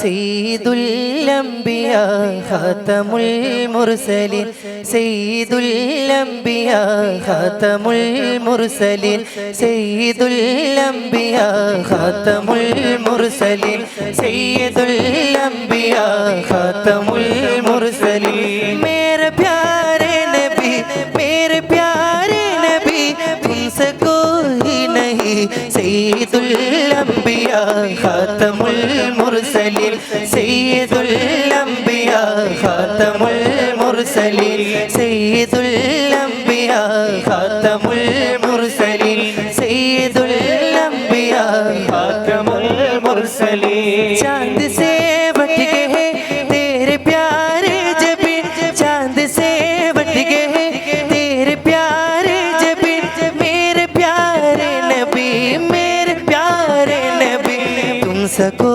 സീതുൽ الأنبياء خاتم المرسلين سيد الأنبياء خاتم المرسلين سيد الأنبياء خاتم المرسلين سيد الأنبياء خاتم المرسلين میرے پیارے نبی میرے پیارے نبی تم سے کوئی نہیں سید الأنبياء خاتم المرسلين المرسلين سيد الأنبياء خاتم المرسلين سيد الأنبياء خاتم المرسلين سيد الأنبياء خاتم المرسلين चाँद से बट गए हैं तेरे प्यारे जबी चाँद से बट गए हैं तेरे प्यारे जबी मेरे प्यारे नबी मेरे प्यारे नबी तुम सको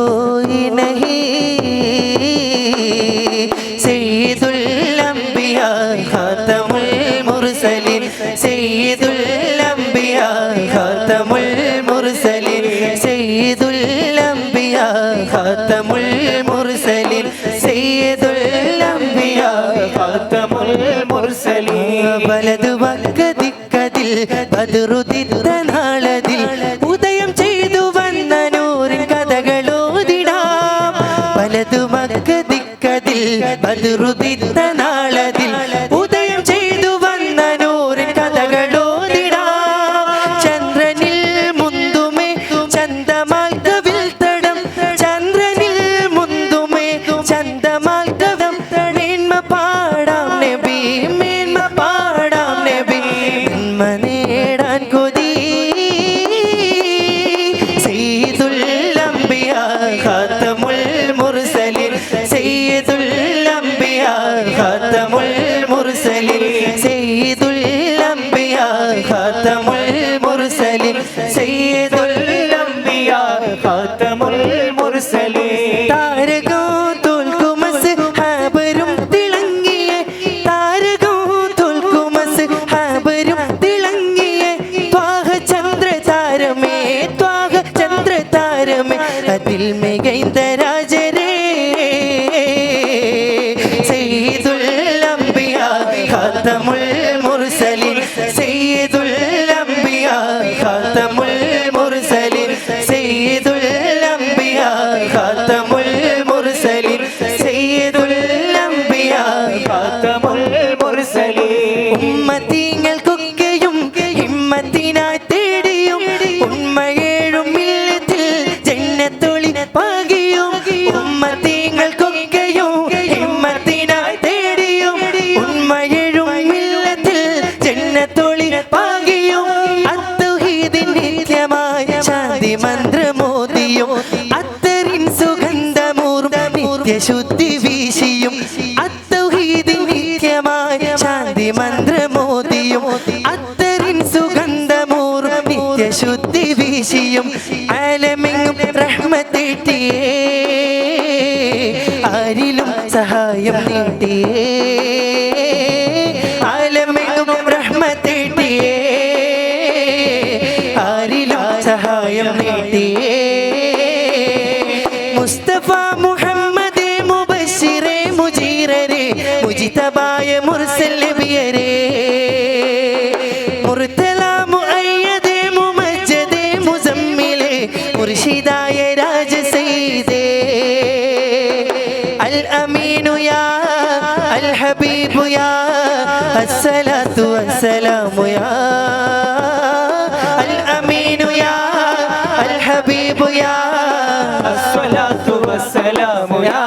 المرسلين سيد الأنبياء خاتم المرسلين سيد الأنبياء خاتم المرسلين سيد الأنبياء خاتم المرسلين بلد വക്കതിക്കതിൽ ബദറുദിത്ത നാളതിൽ ഉദയം ചെയ്തു വന്ന നൂറിൻ കഥകളോതിടാം വലതു വക്കതിക്കതിൽ ബദറുദിത്ത നാളതിൽ ഖാതമുൽ മുർസലിൻ സയ്യിദുൽ അംബിയ. ഖാതമുൽ മുർസലിൻ സയ്യിദുൽ അംബിയ. ഖാതമുൽ മുർസലിൻ. இமாமுல் முர்சலின் വീശിയും ആലമെങ്ങും റഹ്മത്തിട്ടിയേ ആരിലും സഹായം നീട്ടിയേ. ആലമെങ്ങും റഹ്മത്തിട്ടിയേ ആരിലും സഹായം നീട്ടിയേ. മുസ്തഫ മുഹമ്മദ് മുബശിറേ മുജീറേ മുജിതബായ മുർസൽ യാ. അസ്സലാത്തു വസ്സലാമു യാ. അൽ അമീനു യാ. അൽ ഹബീബു യാ. അസ്സലാത്തു വസ്സലാമു യാ.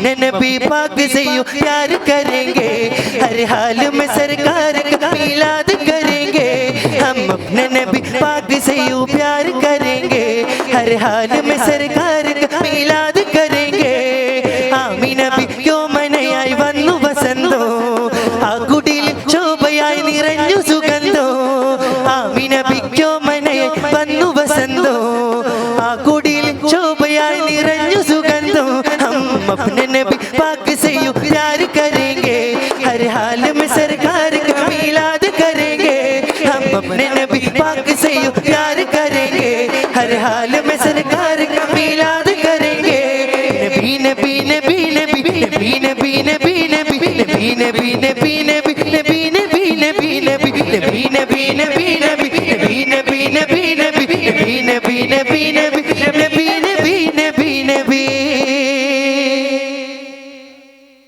अपने नबी पाक से यूँ प्यार करेंगे। हर हाल में सरकार का मिलाद करेंगे। हम अपने नबी पाक से यूँ प्यार करेंगे। हर हाल में सरकार का मिलाद अपने नबी पाक से यूँ प्यार करेंगे हर हाल में सरकार का मिलाद करेंगे नबी नबी नबी नबी नबी नबी नबी नबी नबी नबी नबी नबी नबी नबी नबी नबी नबी नबी नबी